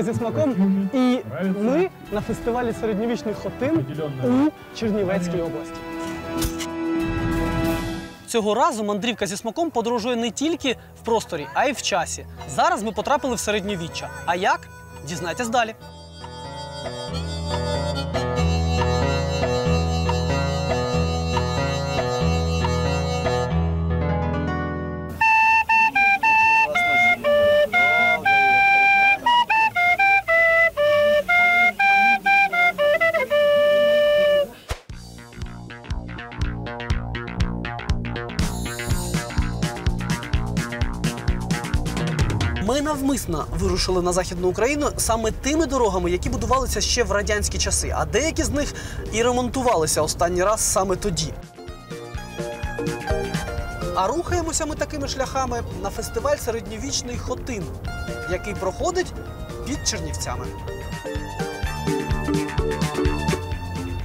Привіт, зі смаком. І ми на фестивалі середньовічних хотин у Чернівецькій області. Цього разу мандрівка зі смаком подорожує не тільки в просторі, а й в часі. Зараз ми потрапили в середньовіччя. А як? Дізнайтесь далі. Ми вирушили на західну Україну саме тими дорогами, які будувалися ще в радянські часи, а деякі з них і ремонтувалися останній раз саме тоді. А рухаємося ми такими шляхами на фестиваль середньовічний Хотин, який проходить під Чернівцями.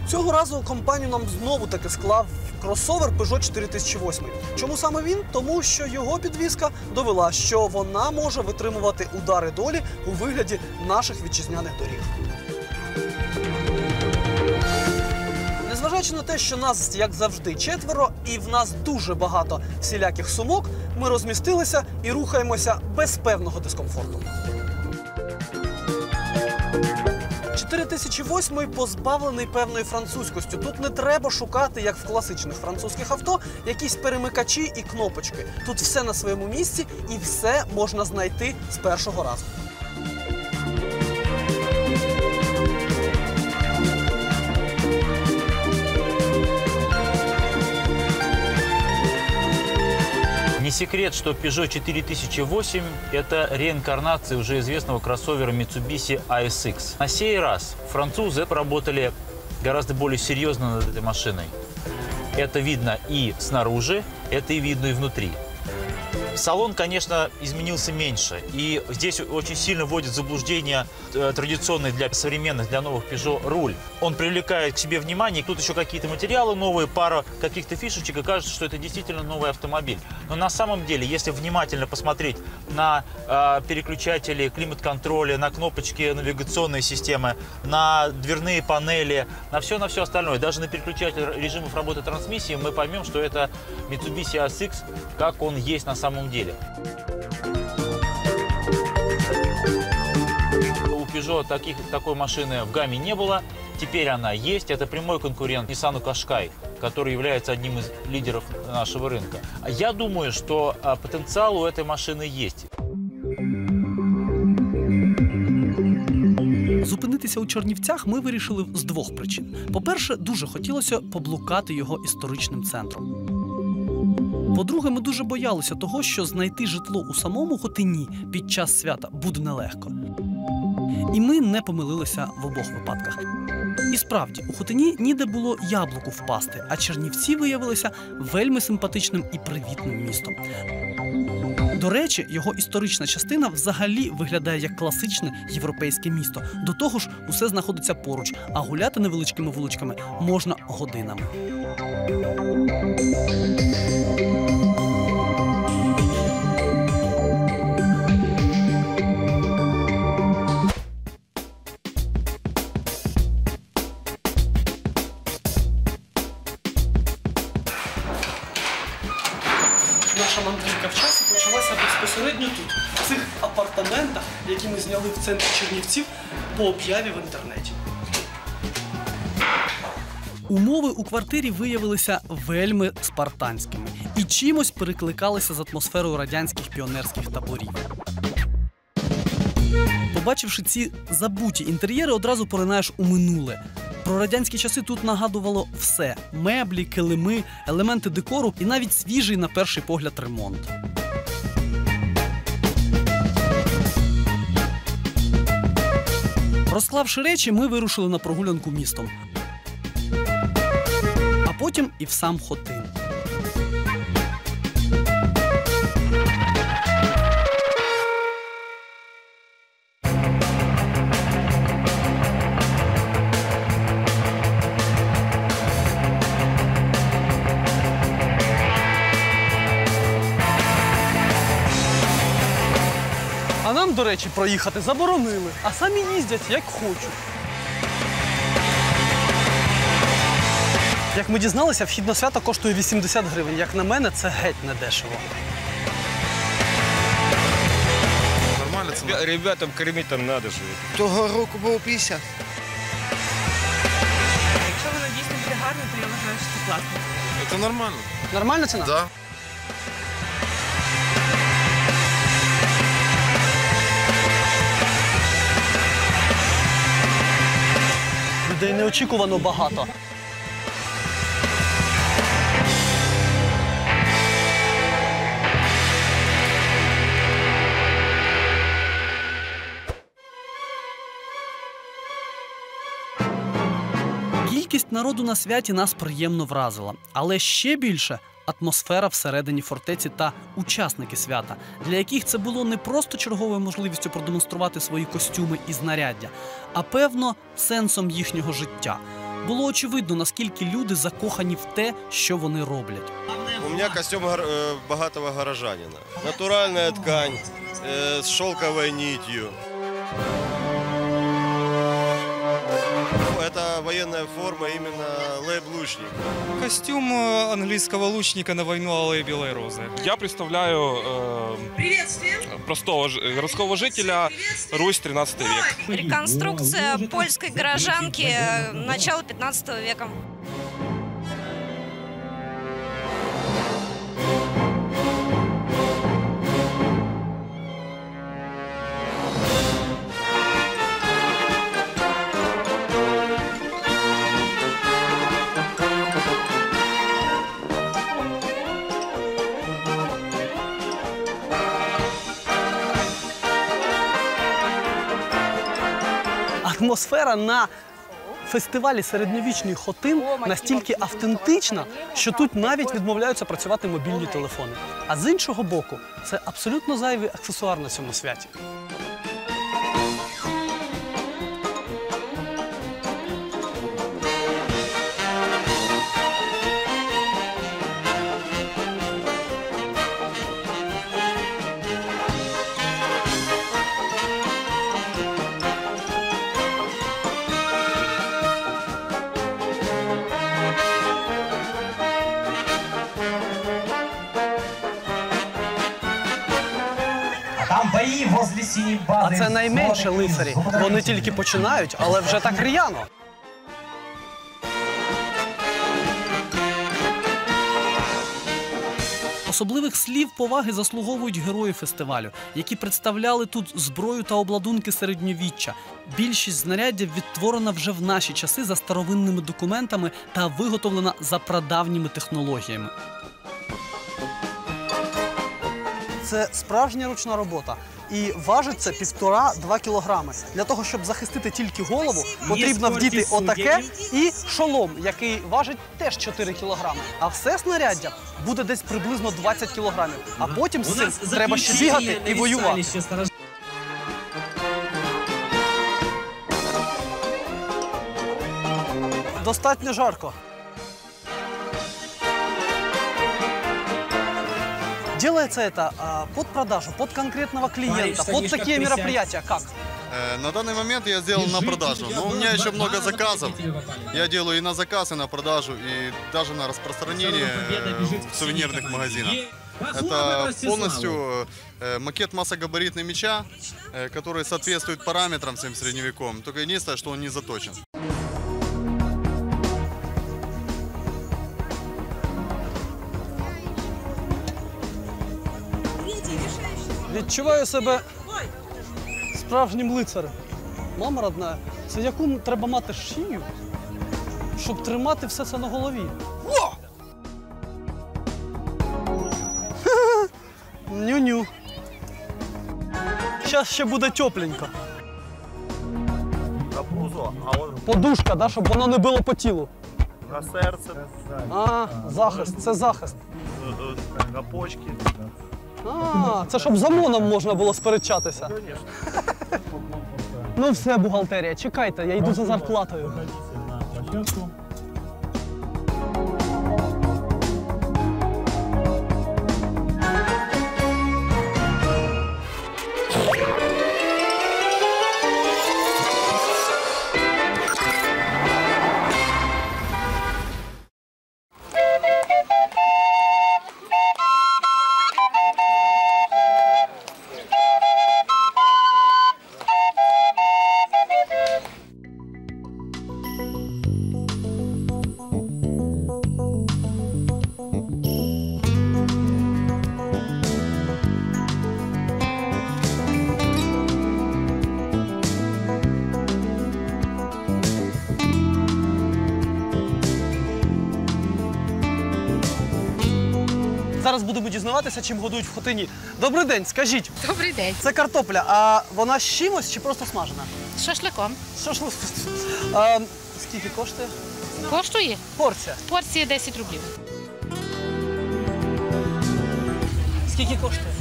Цього разу компанію нам знову таки склав кросовер Peugeot 4008. Чому саме він? Тому що його підвізка довела, що вона може витримувати удари долі у вигляді наших вітчизняних доріг. Незважаючи на те, що нас, як завжди, четверо, і в нас дуже багато всіляких сумок, ми розмістилися і рухаємося без певного дискомфорту. 4008 позбавлений певної французькості. Тут не треба шукати, як в класичних французьких авто, якісь перемикачі і кнопочки. Тут все на своєму місці і все можна знайти з першого разу. Секрет, что Peugeot 4008 – это реинкарнация уже известного кроссовера Mitsubishi ASX. На сей раз французы поработали гораздо более серьезно над этой машиной. Это видно и снаружи, это и видно и внутри. Салон, конечно, изменился меньше. И здесь очень сильно вводит заблуждение э, традиционный для современных, для новых Peugeot руль. Он привлекает к себе внимание. Тут еще какие-то материалы новые, пара каких-то фишечек, и кажется, что это действительно новый автомобиль. Но на самом деле, если внимательно посмотреть на э, переключатели климат-контроля, на кнопочки навигационной системы, на дверные панели, на все, на все остальное, даже на переключатель режимов работы трансмиссии, мы поймем, что это Mitsubishi ASX, как он есть на самом деле. У Peugeot таких, такой машины в гамме не было. Теперь она есть. Это прямой конкурент Nissan Qashqai, который является одним из лидеров нашего рынка. Я думаю, что а, потенциал у этой машины есть. Зупинитися у Чернівцях ми вирішили з двох причин. По-перше, дуже хотілося поблукати його історичним центром. По-друге, ми дуже боялися того, що знайти житло у самому Хотині під час свята буде нелегко. І ми не помилилися в обох випадках. І справді, у Хотині ніде було яблуку впасти, а Чернівці виявилися вельми симпатичним і привітним містом. До речі, його історична частина взагалі виглядає як класичне європейське місто. До того ж, усе знаходиться поруч, а гуляти невеличкими вуличками можна годинами. Апартаментах, які ми зняли в центрі Чернівців по об'яві в інтернеті. Умови у квартирі виявилися вельми спартанськими і чимось перекликалися з атмосферою радянських піонерських таборів. Побачивши ці забуті інтер'єри, одразу поринаєш у минуле. Про радянські часи тут нагадувало все: меблі, килими, елементи декору і навіть свіжий на перший погляд ремонт. Розклавши речі, ми вирушили на прогулянку містом. А потім і в сам Хотин. До речі, проїхати заборонили, а самі їздять як хочуть. Як ми дізналися, вхід на свято коштує 80 гривень. Як на мене, це геть не дешево. Нормально цена? Ребятам кормить там надо же. Того року було 50. Якщо воно дійсно буде гарне, то я вважаю, що це класно. Это нормально. Нормальна ціна? Да. Неочікувано багато. Кількість народу на святі нас приємно вразила, але ще більше атмосфера всередині фортеці та учасники свята, для яких це було не просто черговою можливістю продемонструвати свої костюми і знаряддя, а певно сенсом їхнього життя. Було очевидно, наскільки люди закохані в те, що вони роблять. У меня костюм э, богатого горожанина. Натуральная ткань э, с шелковой военная форма именно лейб-лучника. Костюм э, английского лучника на войну алые белые розы. Я представляю э, простого городского жителя Русь 13 век. Реконструкция польской горожанки э, начала 15 века. Атмосфера на фестивалі середньовічний хотин настільки автентична, що тут навіть відмовляються працювати мобільні телефони. А з іншого боку, це абсолютно зайвий аксесуар на цьому святі. А бази. це найменше лицарі. Вони тільки починають, але вже так р'яно. Особливих слів поваги заслуговують герої фестивалю, які представляли тут зброю та обладунки середньовіччя. Більшість знаряддя відтворена вже в наші часи за старовинними документами та виготовлена за прадавніми технологіями. Це справжня ручна робота. І важить це півтора-два кілограми. Для того, щоб захистити тільки голову, потрібно вдіти отаке і шолом, який важить теж 4 кілограми. А все снаряддя буде десь приблизно 20 кілограмів. А потім з цим треба ще бігати і воювати. Достатньо жарко. Делается это а, под продажу, под конкретного клиента, под такие мероприятия, как? Э, На данный момент я сделал на продажу, но у меня еще много заказов. Я делаю и на заказ, и на продажу, и даже на распространение э, в сувенирных магазинах. Это полностью э, макет массогабаритной меча, э, который соответствует параметрам всем средневековым. Только единственное, что он не заточен. Відчуваю себе справжнім лицарем. Мама родна, це яку треба мати шию, щоб тримати все це на голові. Ню-ню. Зараз ще буде тепленько. Подушка, да, щоб воно не било по тілу. На сердце, А, захист, це захист. на почки. А, це щоб з ОМОНом можна було сперечатися. Ну все, бухгалтерія, чекайте, я йду за зарплатою. Будемо дізнаватися, чим годують в Хотині. Добрий день, скажіть. Добрий день. Це картопля, а вона з чимось чи просто смажена? З шашликом. А, скільки коштує? Коштує? Порція. Порція 10 рублів. Скільки коштує?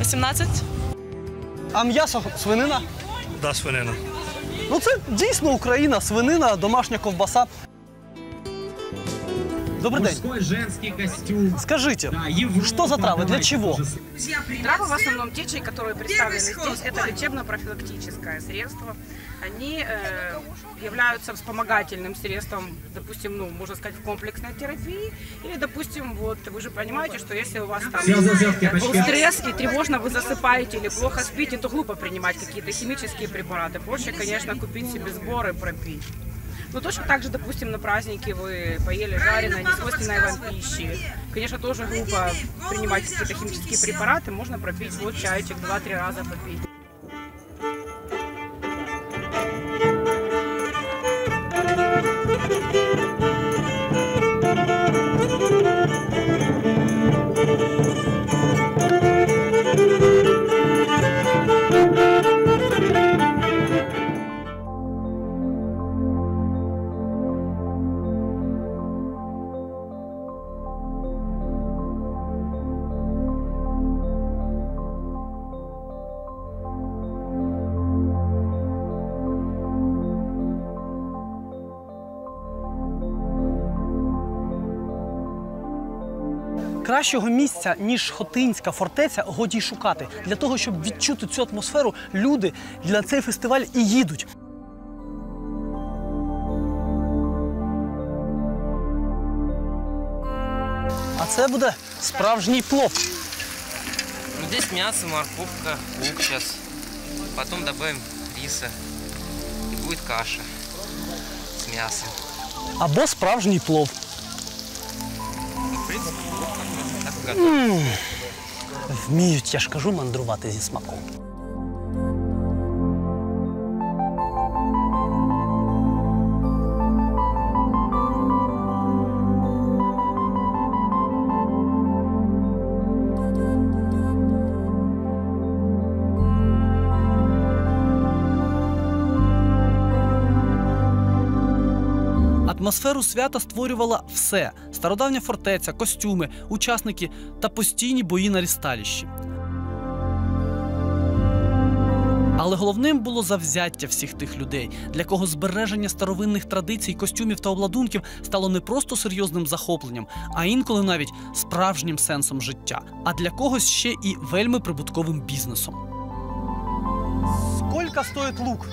18. А м'ясо свинина? Да, свинина. Ну це дійсно Україна, свинина, домашня ковбаса. Добрий день. Мужской, женский костюм. Скажите, Да, Европа, что за травы, для чего? уже Травы в основном те, чьи, которые представлены здесь, это лечебно-профилактическое средство. Они э, являются вспомогательным средством, допустим, ну, можно сказать, в комплексной терапии. Или, допустим, вот вы же понимаете, что если у вас там был стресс и тревожно вы засыпаете или плохо спите, то глупо принимать какие-то химические препараты. Проще, конечно, купить себе сбор и пропить. Ну, точно так же, допустим, на празднике вы поели жареной, несвойственной вам пищи. Конечно, тоже глупо принимать какие-то химические препараты. Можно пропить вот чайчик, два-три раза попить. Кращого місця, ніж Хотинська фортеця, годі й шукати. Для того, щоб відчути цю атмосферу, люди на цей фестиваль і їдуть. А це буде справжній плов. Ну, Здесь мясо, морковка, лук сейчас. Потом добавим риса. И будет каша с мясом. Або справжній плов. Вміють, я ж кажу, мандрувати зі смаком. Атмосферу свята створювала все: стародавня фортеця, костюми, учасники та постійні бої на рісталіщі. Але головним було завзяття всіх тих людей, для кого збереження старовинних традицій, костюмів та обладунків стало не просто серйозним захопленням, а інколи навіть справжнім сенсом життя, а для когось ще і вельми прибутковим бізнесом. Скільки стоїть лук?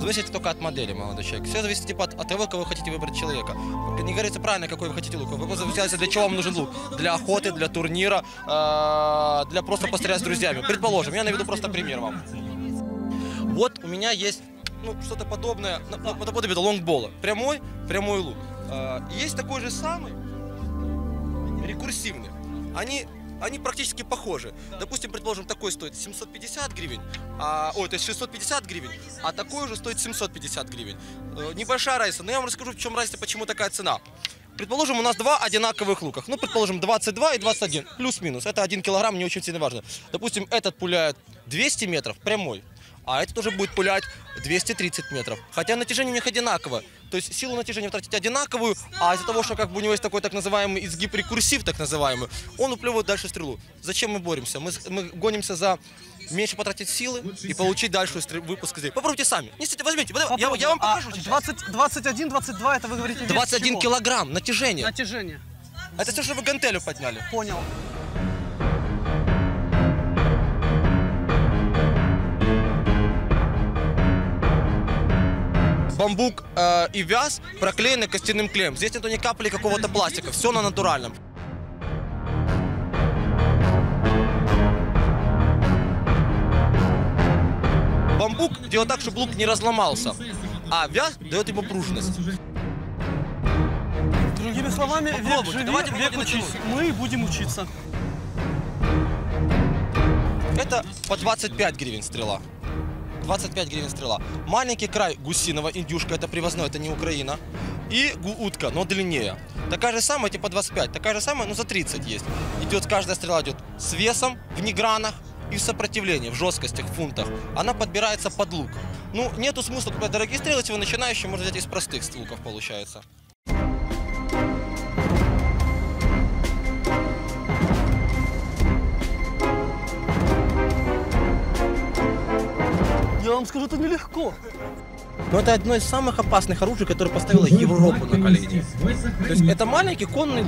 Зависит только от модели, молодой человек. Все зависит типа от, от того, кого вы хотите выбрать человека. Не говорится правильно, какой вы хотите лук. Просто взяли, для чего вам нужен лук. Для охоты, для турнира, э, для просто пострелять с друзьями. Предположим, я наведу просто пример вам. Вот у меня есть ну, что-то подобное, наподобие лонгбола. Прямой, прямой лук. Э, есть такой же самый, рекурсивный. Они они практически похожи. Допустим, предположим, такой стоит 750 гривен, а, ой, то есть 650 гривен, а такой уже стоит 750 гривен. Э, небольшая разница, но я вам расскажу, в чем разница, почему такая цена. Предположим, у нас два одинаковых луках. Ну, предположим, 22 и 21, плюс-минус. Это 1 килограмм, не очень сильно важно. Допустим, этот пуляет 200 метров прямой, а этот уже будет пулять 230 метров. Хотя натяжение у них одинаково. То есть силу натяжения тратить одинаковую, а из-за того, что как бы у него есть такой так называемый изгиб рекурсив, так называемый, он уплевывает дальше стрелу. Зачем мы боремся? Мы, мы гонимся за меньше потратить силы и получить дальше выпуск изделия. Попробуйте сами. Несите, возьмите. Я, я вам покажу. А 20, 21, 22, это вы говорите вес 21 чего? килограмм натяжения. Натяжение. Это все, что вы гантелю подняли. Понял. Бамбук э, и вяз проклеены костяным клеем. Здесь нету ни капли какого-то пластика. Все на натуральном. Бамбук делает так, чтобы лук не разломался, а вяз дает ему пружинность. Другими словами, век живи, давайте век учись. Мы будем учиться. Это по 25 гривен стрела. 25 гривен стрела. Маленький край гусиного, индюшка, это привозной, это не Украина. и утка, но длиннее. Такая же самая, типа 25, такая же самая, но за 30 есть. Идет, каждая стрела идет с весом в негранах и в сопротивлении, в жесткостях, в фунтах. Она подбирается под лук. Ну, нету смысла покупать дорогие стрелы, если вы начинающий, можно взять из простых луков, получается. Я вам скажу, це нелегко. Но это одно из самых опасных оружий, которое поставило Европу на колени. То есть это маленький конный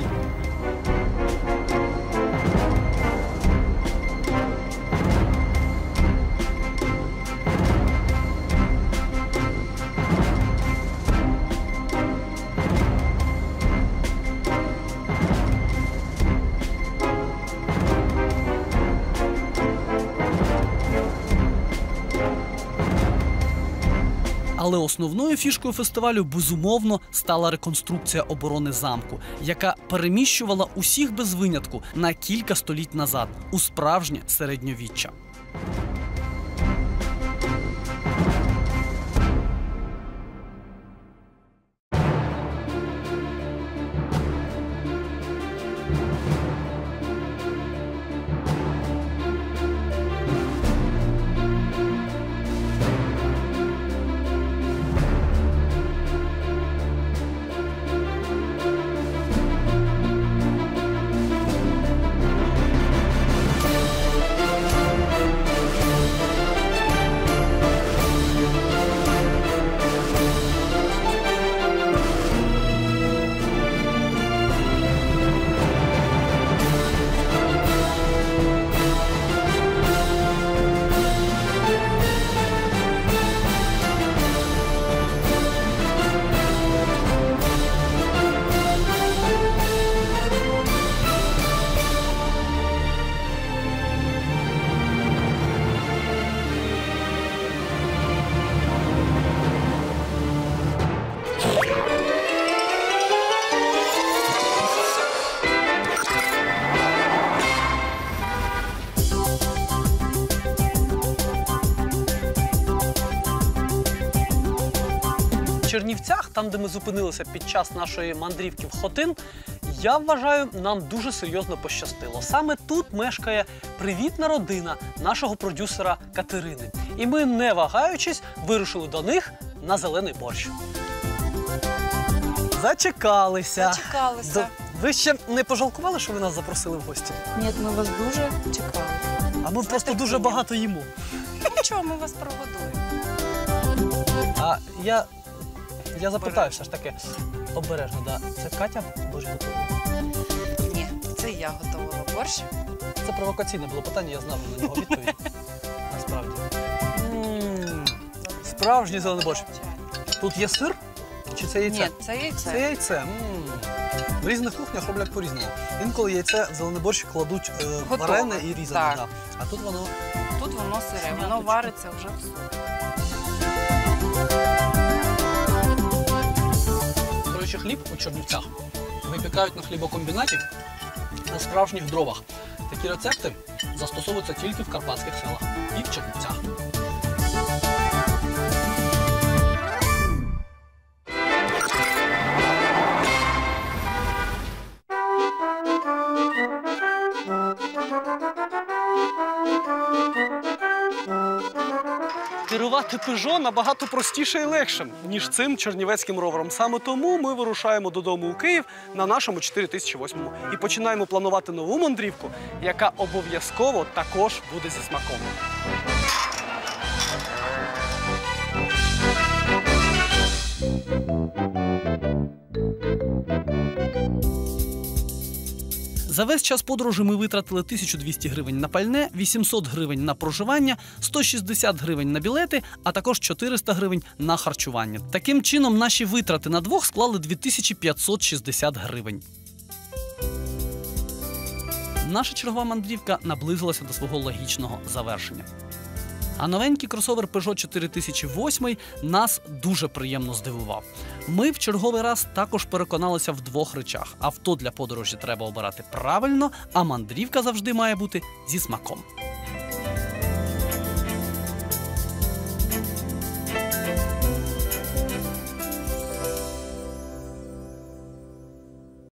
основною фішкою фестивалю безумовно стала реконструкція оборони замку, яка переміщувала усіх без винятку на кілька століть назад у справжнє середньовіччя. Чернівцях, там, де ми зупинилися під час нашої мандрівки в Хотин, я вважаю, нам дуже серйозно пощастило. Саме тут мешкає привітна родина нашого продюсера Катерини. І ми, не вагаючись, вирушили до них на зелений борщ. Зачекалися. Зачекалися. До- Ви ще не пожалкували, що ви нас запросили в гості? Ні, ми вас дуже чекали. А ми просто дуже багато їмо. Нічого, ми вас проводуємо. А я, я запитаю все ж таки обережно, да. це Катя борщ готова? Ні, це я готувала борщ. Це провокаційне було питання, я знав на нього відповідь. Насправді. М, Справжній зелений борщ. Тут є сир? Чи це яйце? Ні, це яйце. Це яйце. М. В різних кухнях роблять по-різному. Інколи яйце в зелений борщ кладуть е, Готове, варене і різане. так. Да. А тут воно Тут воно сире, воно вариться вже в суп. До хліб у Чернівцях випікають на хлібокомбінаті на справжніх дровах. Такі рецепти застосовуються тільки в карпатських селах і в Чернівцях. Керувати Пежо набагато простіше і легше, ніж цим чернівецьким ровером. Саме тому ми вирушаємо додому у Київ на нашому 4008 і починаємо планувати нову мандрівку, яка обов'язково також буде зі смаком. За весь час подорожі ми витратили 1200 гривень на пальне, 800 гривень на проживання, 160 гривень на білети, а також 400 гривень на харчування. Таким чином, наші витрати на двох склали 2560 гривень. Наша чергова мандрівка наблизилася до свого логічного завершення. А новенький кросовер Peugeot 4008 нас дуже приємно здивував. Ми в черговий раз також переконалися в двох речах: авто для подорожі треба обирати правильно, а мандрівка завжди має бути зі смаком.